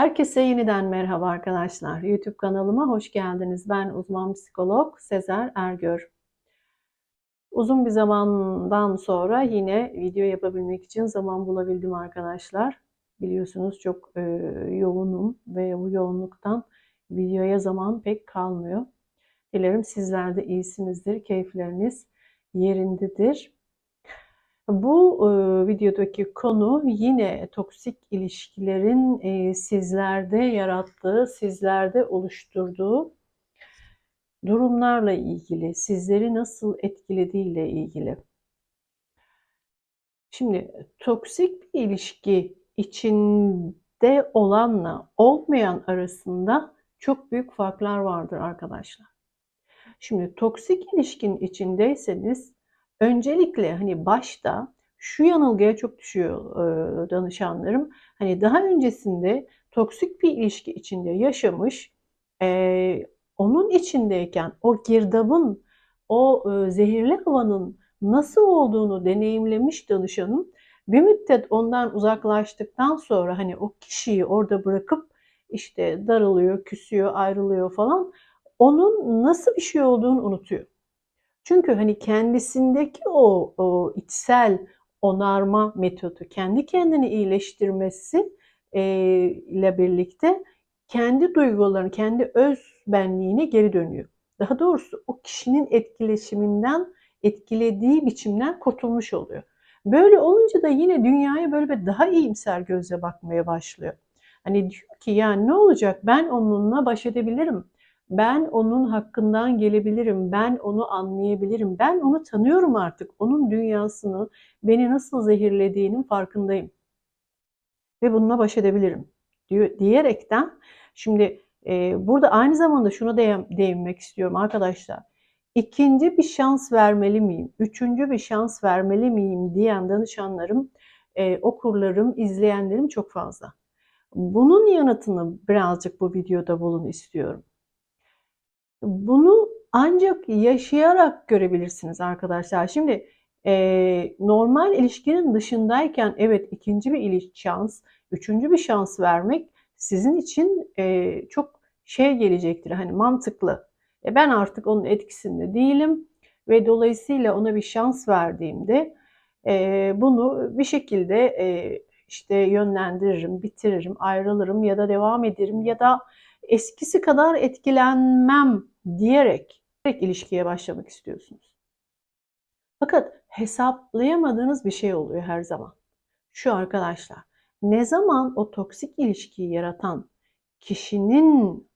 Herkese yeniden merhaba arkadaşlar. YouTube kanalıma hoş geldiniz. Ben uzman psikolog Sezer Ergör. Uzun bir zamandan sonra yine video yapabilmek için zaman bulabildim arkadaşlar. Biliyorsunuz çok e, yoğunum ve bu yoğunluktan videoya zaman pek kalmıyor. Dilerim sizler de iyisinizdir, keyifleriniz yerindedir. Bu e, videodaki konu yine toksik ilişkilerin e, sizlerde yarattığı, sizlerde oluşturduğu durumlarla ilgili, sizleri nasıl etkilediğiyle ilgili. Şimdi toksik bir ilişki içinde olanla olmayan arasında çok büyük farklar vardır arkadaşlar. Şimdi toksik ilişkin içindeyseniz öncelikle hani başta şu yanılgıya çok düşüyor e, danışanlarım. Hani daha öncesinde toksik bir ilişki içinde yaşamış, e, onun içindeyken o girdabın, o e, zehirli havanın nasıl olduğunu deneyimlemiş danışanım. Bir müddet ondan uzaklaştıktan sonra hani o kişiyi orada bırakıp işte daralıyor, küsüyor, ayrılıyor falan. Onun nasıl bir şey olduğunu unutuyor. Çünkü hani kendisindeki o, o içsel onarma metodu, kendi kendini iyileştirmesi e, ile birlikte kendi duygularını, kendi öz benliğine geri dönüyor. Daha doğrusu o kişinin etkileşiminden, etkilediği biçimden kurtulmuş oluyor. Böyle olunca da yine dünyaya böyle bir daha iyimser gözle bakmaya başlıyor. Hani diyor ki ya ne olacak ben onunla baş edebilirim. Ben onun hakkından gelebilirim. Ben onu anlayabilirim. Ben onu tanıyorum artık. Onun dünyasını, beni nasıl zehirlediğinin farkındayım. Ve bununla baş edebilirim diyor, diyerekten şimdi e, burada aynı zamanda şunu da değinmek istiyorum arkadaşlar. İkinci bir şans vermeli miyim? Üçüncü bir şans vermeli miyim diyen danışanlarım, e, okurlarım, izleyenlerim çok fazla. Bunun yanıtını birazcık bu videoda bulun istiyorum. Bunu ancak yaşayarak görebilirsiniz arkadaşlar. Şimdi e, normal ilişkinin dışındayken evet ikinci bir ilişki şans, üçüncü bir şans vermek sizin için e, çok şey gelecektir. Hani mantıklı. E, ben artık onun etkisinde değilim ve dolayısıyla ona bir şans verdiğimde e, bunu bir şekilde e, işte yönlendiririm, bitiririm, ayrılırım ya da devam ederim ya da eskisi kadar etkilenmem diyerek direkt ilişkiye başlamak istiyorsunuz. Fakat hesaplayamadığınız bir şey oluyor her zaman. Şu arkadaşlar, ne zaman o toksik ilişkiyi yaratan kişinin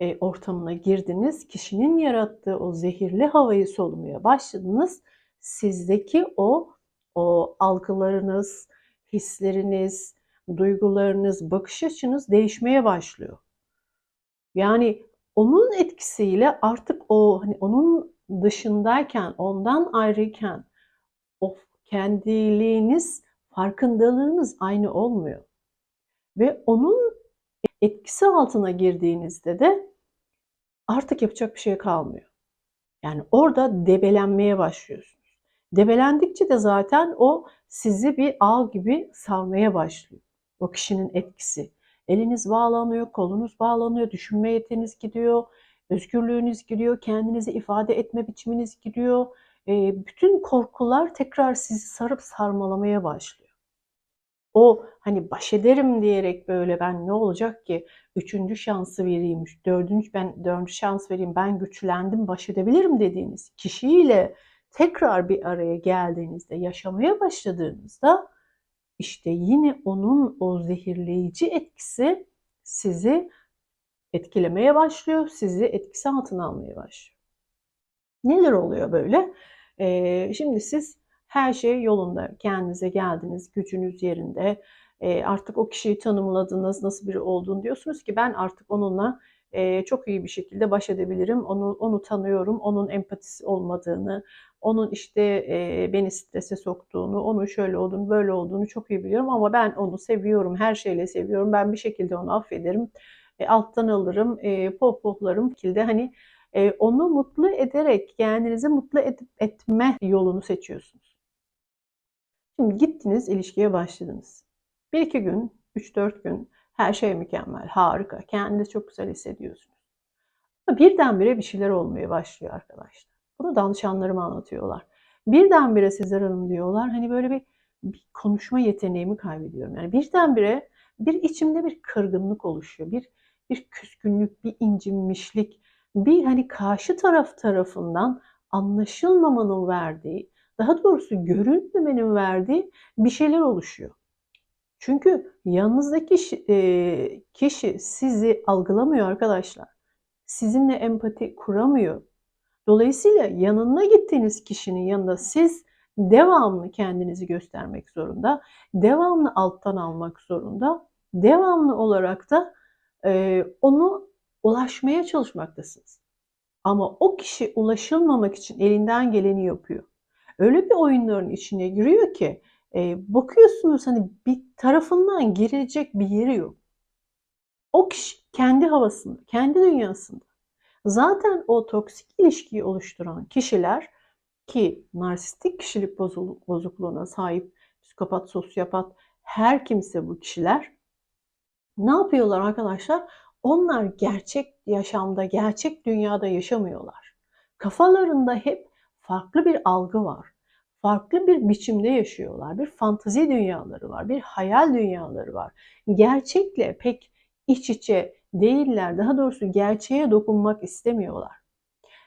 e, ortamına girdiniz, kişinin yarattığı o zehirli havayı solumaya başladınız, sizdeki o o algılarınız, hisleriniz, duygularınız, bakış açınız değişmeye başlıyor. Yani onun etkisiyle artık o hani onun dışındayken, ondan ayrıyken o kendiliğiniz, farkındalığınız aynı olmuyor. Ve onun etkisi altına girdiğinizde de artık yapacak bir şey kalmıyor. Yani orada debelenmeye başlıyorsunuz. Debelendikçe de zaten o sizi bir ağ gibi sarmaya başlıyor. O kişinin etkisi. Eliniz bağlanıyor, kolunuz bağlanıyor, düşünme yetiniz gidiyor, özgürlüğünüz gidiyor, kendinizi ifade etme biçiminiz gidiyor. E, bütün korkular tekrar sizi sarıp sarmalamaya başlıyor. O hani baş ederim diyerek böyle ben ne olacak ki üçüncü şansı vereyim, dördüncü ben dördüncü şans vereyim, ben güçlendim, baş edebilirim dediğiniz kişiyle tekrar bir araya geldiğinizde, yaşamaya başladığınızda işte yine onun o zehirleyici etkisi sizi etkilemeye başlıyor, sizi etkisi altına almaya başlıyor. Neler oluyor böyle? Ee, şimdi siz her şey yolunda, kendinize geldiniz, gücünüz yerinde, ee, artık o kişiyi tanımladınız, nasıl biri olduğunu diyorsunuz ki ben artık onunla e, çok iyi bir şekilde baş edebilirim, onu, onu tanıyorum, onun empatisi olmadığını, onun işte e, beni strese soktuğunu, onun şöyle olduğunu, böyle olduğunu çok iyi biliyorum ama ben onu seviyorum, her şeyle seviyorum. Ben bir şekilde onu affederim, e, alttan alırım, e, pohpohlarım şekilde hani e, onu mutlu ederek kendinizi mutlu edip etme yolunu seçiyorsunuz. Şimdi gittiniz, ilişkiye başladınız. Bir iki gün, üç dört gün Her şey mükemmel, harika. Kendinizi çok güzel hissediyorsunuz. Ama birdenbire bir şeyler olmaya başlıyor arkadaşlar. Bunu danışanlarım anlatıyorlar. Birdenbire Sezer Hanım diyorlar hani böyle bir, bir konuşma yeteneğimi kaybediyorum. Yani birdenbire bir içimde bir kırgınlık oluşuyor. Bir bir küskünlük, bir incinmişlik, bir hani karşı taraf tarafından anlaşılmamanın verdiği, daha doğrusu görünmemenin verdiği bir şeyler oluşuyor. Çünkü yanınızdaki kişi sizi algılamıyor arkadaşlar. Sizinle empati kuramıyor. Dolayısıyla yanına gittiğiniz kişinin yanında siz devamlı kendinizi göstermek zorunda, devamlı alttan almak zorunda, devamlı olarak da e, onu ulaşmaya çalışmaktasınız. Ama o kişi ulaşılmamak için elinden geleni yapıyor. Öyle bir oyunların içine giriyor ki e, bakıyorsunuz hani bir tarafından girilecek bir yeri yok. O kişi kendi havasında, kendi dünyasında. Zaten o toksik ilişkiyi oluşturan kişiler ki narsistik kişilik bozukluğuna sahip psikopat, sosyopat her kimse bu kişiler ne yapıyorlar arkadaşlar? Onlar gerçek yaşamda, gerçek dünyada yaşamıyorlar. Kafalarında hep farklı bir algı var. Farklı bir biçimde yaşıyorlar. Bir fantazi dünyaları var, bir hayal dünyaları var. Gerçekle pek iç içe değiller. Daha doğrusu gerçeğe dokunmak istemiyorlar.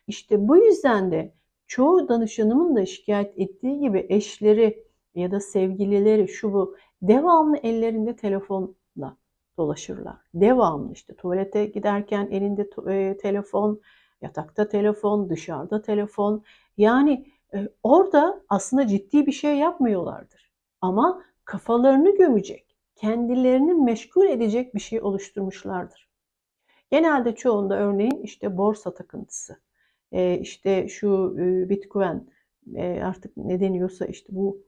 İşte bu yüzden de çoğu danışanımın da şikayet ettiği gibi eşleri ya da sevgilileri şu bu devamlı ellerinde telefonla dolaşırlar. Devamlı işte tuvalete giderken elinde e, telefon, yatakta telefon, dışarıda telefon. Yani e, orada aslında ciddi bir şey yapmıyorlardır. Ama kafalarını gömecek, kendilerini meşgul edecek bir şey oluşturmuşlardır. Genelde çoğunda örneğin işte borsa takıntısı, e, işte şu e, bitcoin e, artık ne deniyorsa işte bu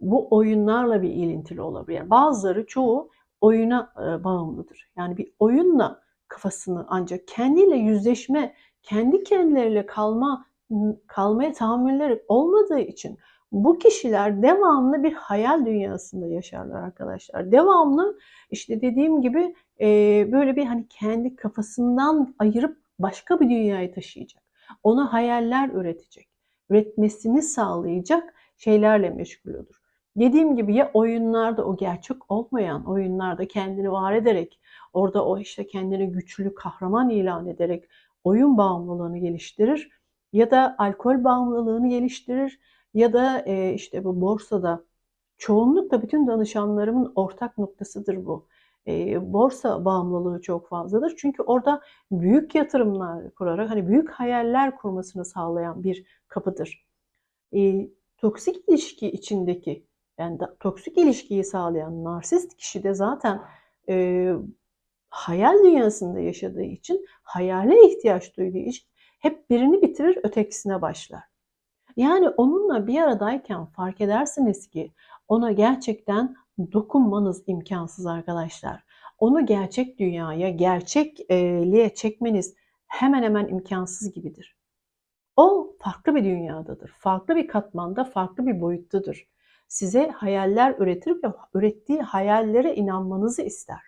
bu oyunlarla bir ilintili olabilir. Bazıları çoğu oyuna bağımlıdır. Yani bir oyunla kafasını ancak kendiyle yüzleşme, kendi kendileriyle kalma kalmaya tahammülleri olmadığı için bu kişiler devamlı bir hayal dünyasında yaşarlar arkadaşlar. Devamlı işte dediğim gibi e, böyle bir hani kendi kafasından ayırıp başka bir dünyaya taşıyacak. Ona hayaller üretecek. Üretmesini sağlayacak şeylerle meşgul olur. Dediğim gibi ya oyunlarda o gerçek olmayan oyunlarda kendini var ederek orada o işte kendini güçlü kahraman ilan ederek oyun bağımlılığını geliştirir ya da alkol bağımlılığını geliştirir ya da e, işte bu borsada çoğunlukla bütün danışanlarımın ortak noktasıdır bu. E, borsa bağımlılığı çok fazladır. Çünkü orada büyük yatırımlar kurarak hani büyük hayaller kurmasını sağlayan bir kapıdır. E, toksik ilişki içindeki yani da, toksik ilişkiyi sağlayan narsist kişi de zaten e, hayal dünyasında yaşadığı için hayale ihtiyaç duyduğu için hep birini bitirir ötekisine başlar. Yani onunla bir aradayken fark edersiniz ki ona gerçekten dokunmanız imkansız arkadaşlar. Onu gerçek dünyaya, gerçekliğe çekmeniz hemen hemen imkansız gibidir. O farklı bir dünyadadır. Farklı bir katmanda, farklı bir boyuttadır size hayaller üretir ve ürettiği hayallere inanmanızı ister.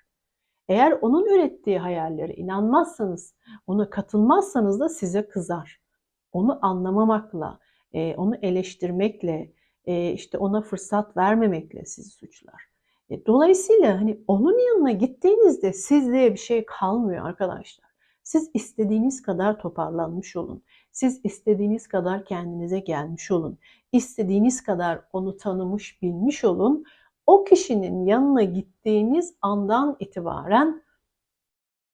Eğer onun ürettiği hayallere inanmazsanız, ona katılmazsanız da size kızar. Onu anlamamakla, e, onu eleştirmekle, e, işte ona fırsat vermemekle sizi suçlar. E, dolayısıyla hani onun yanına gittiğinizde sizde bir şey kalmıyor arkadaşlar. Siz istediğiniz kadar toparlanmış olun. Siz istediğiniz kadar kendinize gelmiş olun. İstediğiniz kadar onu tanımış, bilmiş olun. O kişinin yanına gittiğiniz andan itibaren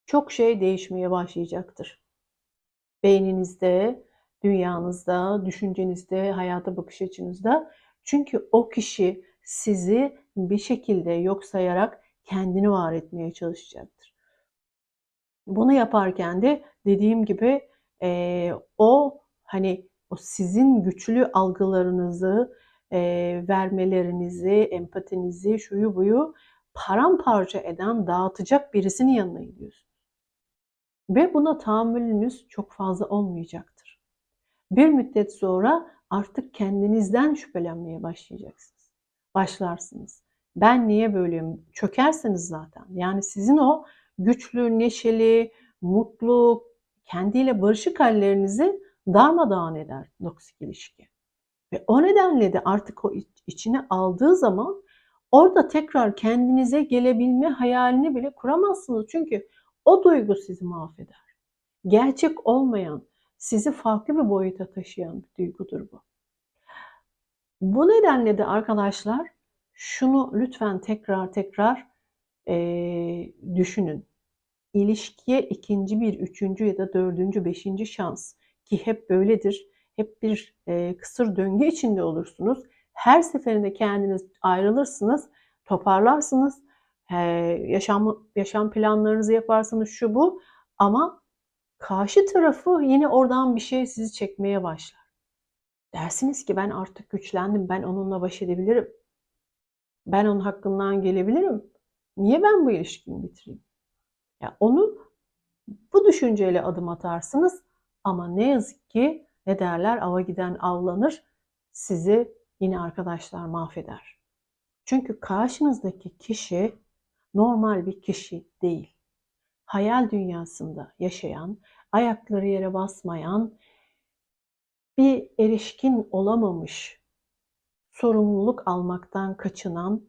çok şey değişmeye başlayacaktır. Beyninizde, dünyanızda, düşüncenizde, hayata bakış açınızda. Çünkü o kişi sizi bir şekilde yok sayarak kendini var etmeye çalışacaktır. Bunu yaparken de dediğim gibi e, o hani o sizin güçlü algılarınızı e, vermelerinizi, empatinizi, şuyu buyu paramparça eden, dağıtacak birisinin yanına gidiyorsunuz. Ve buna tahammülünüz çok fazla olmayacaktır. Bir müddet sonra artık kendinizden şüphelenmeye başlayacaksınız. Başlarsınız. Ben niye böyleyim? Çökerseniz zaten. Yani sizin o güçlü, neşeli, mutlu, kendiyle barışık hallerinizi darmadağın eder toksik ilişki. Ve o nedenle de artık o içine aldığı zaman orada tekrar kendinize gelebilme hayalini bile kuramazsınız. Çünkü o duygu sizi mahveder. Gerçek olmayan, sizi farklı bir boyuta taşıyan bir duygudur bu. Bu nedenle de arkadaşlar şunu lütfen tekrar tekrar e, düşünün. İlişkiye ikinci bir, üçüncü ya da dördüncü, beşinci şans ki hep böyledir. Hep bir e, kısır döngü içinde olursunuz. Her seferinde kendiniz ayrılırsınız, toparlarsınız, e, yaşam yaşam planlarınızı yaparsınız şu bu ama karşı tarafı yine oradan bir şey sizi çekmeye başlar. Dersiniz ki ben artık güçlendim, ben onunla baş edebilirim. Ben onun hakkından gelebilirim. Niye ben bu ilişkimi bitireyim? Ya onu bu düşünceyle adım atarsınız ama ne yazık ki ne derler ava giden avlanır sizi yine arkadaşlar mahveder. Çünkü karşınızdaki kişi normal bir kişi değil. Hayal dünyasında yaşayan, ayakları yere basmayan, bir erişkin olamamış, sorumluluk almaktan kaçınan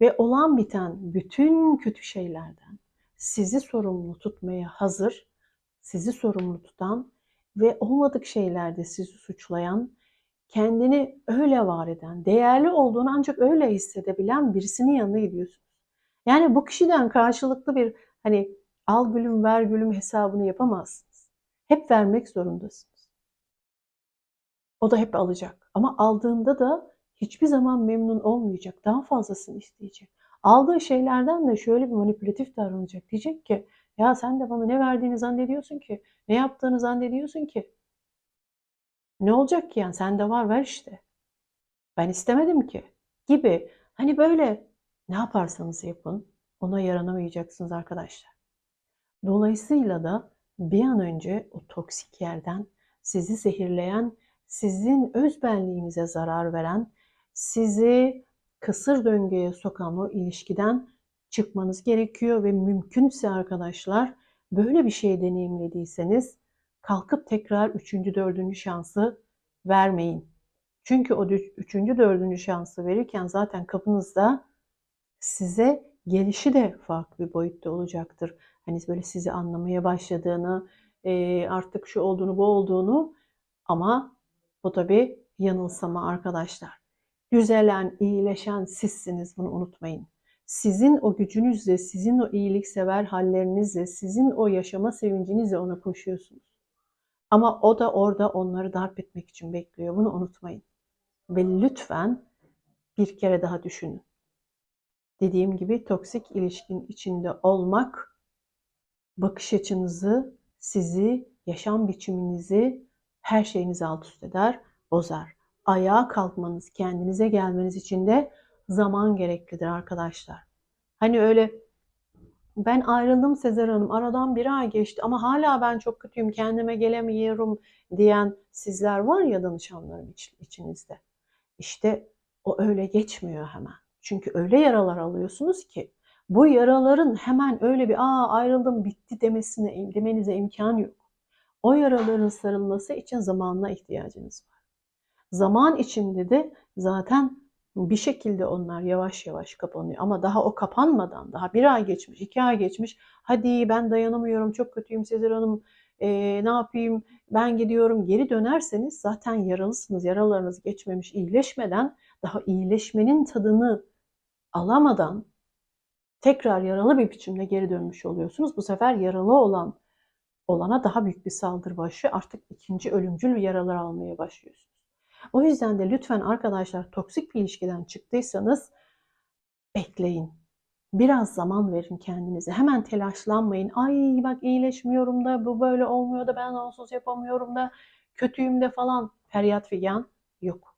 ve olan biten bütün kötü şeylerden sizi sorumlu tutmaya hazır, sizi sorumlu tutan ve olmadık şeylerde sizi suçlayan, kendini öyle var eden, değerli olduğunu ancak öyle hissedebilen birisinin yanına gidiyorsunuz. Yani bu kişiden karşılıklı bir hani al gülüm ver gülüm hesabını yapamazsınız. Hep vermek zorundasınız. O da hep alacak. Ama aldığında da hiçbir zaman memnun olmayacak. Daha fazlasını isteyecek. Aldığı şeylerden de şöyle bir manipülatif davranacak. Diyecek ki ya sen de bana ne verdiğini zannediyorsun ki? Ne yaptığını zannediyorsun ki? Ne olacak ki yani? Sende var ver işte. Ben istemedim ki. Gibi. Hani böyle ne yaparsanız yapın ona yaranamayacaksınız arkadaşlar. Dolayısıyla da bir an önce o toksik yerden sizi zehirleyen, sizin öz zarar veren, sizi kısır döngüye sokan o ilişkiden çıkmanız gerekiyor ve mümkünse arkadaşlar böyle bir şey deneyimlediyseniz kalkıp tekrar üçüncü, dördüncü şansı vermeyin. Çünkü o üçüncü, dördüncü şansı verirken zaten kapınızda size gelişi de farklı bir boyutta olacaktır. Hani böyle sizi anlamaya başladığını, artık şu olduğunu, bu olduğunu ama bu tabi yanılsama arkadaşlar. Düzelen, iyileşen sizsiniz bunu unutmayın. Sizin o gücünüzle, sizin o iyiliksever hallerinizle, sizin o yaşama sevincinizle ona koşuyorsunuz. Ama o da orada onları darp etmek için bekliyor. Bunu unutmayın. Ve lütfen bir kere daha düşünün. Dediğim gibi toksik ilişkin içinde olmak bakış açınızı, sizi, yaşam biçiminizi, her şeyinizi alt üst eder, bozar ayağa kalkmanız, kendinize gelmeniz için de zaman gereklidir arkadaşlar. Hani öyle ben ayrıldım Sezer Hanım aradan bir ay geçti ama hala ben çok kötüyüm kendime gelemiyorum diyen sizler var ya danışanlarım iç, içinizde. İşte o öyle geçmiyor hemen. Çünkü öyle yaralar alıyorsunuz ki bu yaraların hemen öyle bir aa ayrıldım bitti demesine demenize imkan yok. O yaraların sarılması için zamanla ihtiyacınız var. Zaman içinde de zaten bir şekilde onlar yavaş yavaş kapanıyor. Ama daha o kapanmadan, daha bir ay geçmiş, iki ay geçmiş. Hadi ben dayanamıyorum, çok kötüyüm Sezer Hanım, e, ne yapayım, ben gidiyorum. Geri dönerseniz zaten yaralısınız. Yaralarınız geçmemiş, iyileşmeden, daha iyileşmenin tadını alamadan tekrar yaralı bir biçimde geri dönmüş oluyorsunuz. Bu sefer yaralı olan olana daha büyük bir saldırı başlıyor. Artık ikinci ölümcül yaralar almaya başlıyorsunuz. O yüzden de lütfen arkadaşlar toksik bir ilişkiden çıktıysanız bekleyin. Biraz zaman verin kendinize. Hemen telaşlanmayın. Ay bak iyileşmiyorum da bu böyle olmuyor da ben onsuz yapamıyorum da kötüyüm de falan. Feryat figan yok.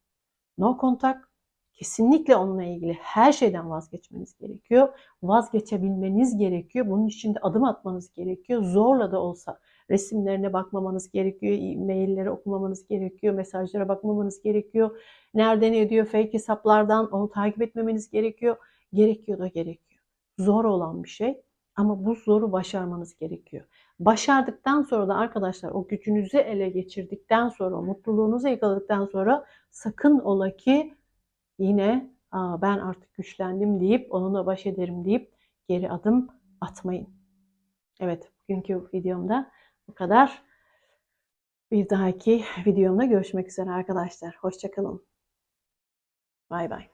No kontak kesinlikle onunla ilgili her şeyden vazgeçmeniz gerekiyor. Vazgeçebilmeniz gerekiyor. Bunun için de adım atmanız gerekiyor. Zorla da olsa resimlerine bakmamanız gerekiyor, mailleri okumamanız gerekiyor, mesajlara bakmamanız gerekiyor. Nereden ediyor fake hesaplardan onu takip etmemeniz gerekiyor. Gerekiyor da gerekiyor. Zor olan bir şey ama bu zoru başarmanız gerekiyor. Başardıktan sonra da arkadaşlar o gücünüzü ele geçirdikten sonra, mutluluğunuzu yakaladıktan sonra sakın ola ki yine Aa, ben artık güçlendim deyip onunla baş ederim deyip geri adım atmayın. Evet, bugünkü videomda bu kadar. Bir dahaki videomda görüşmek üzere arkadaşlar. Hoşçakalın. Bay bay.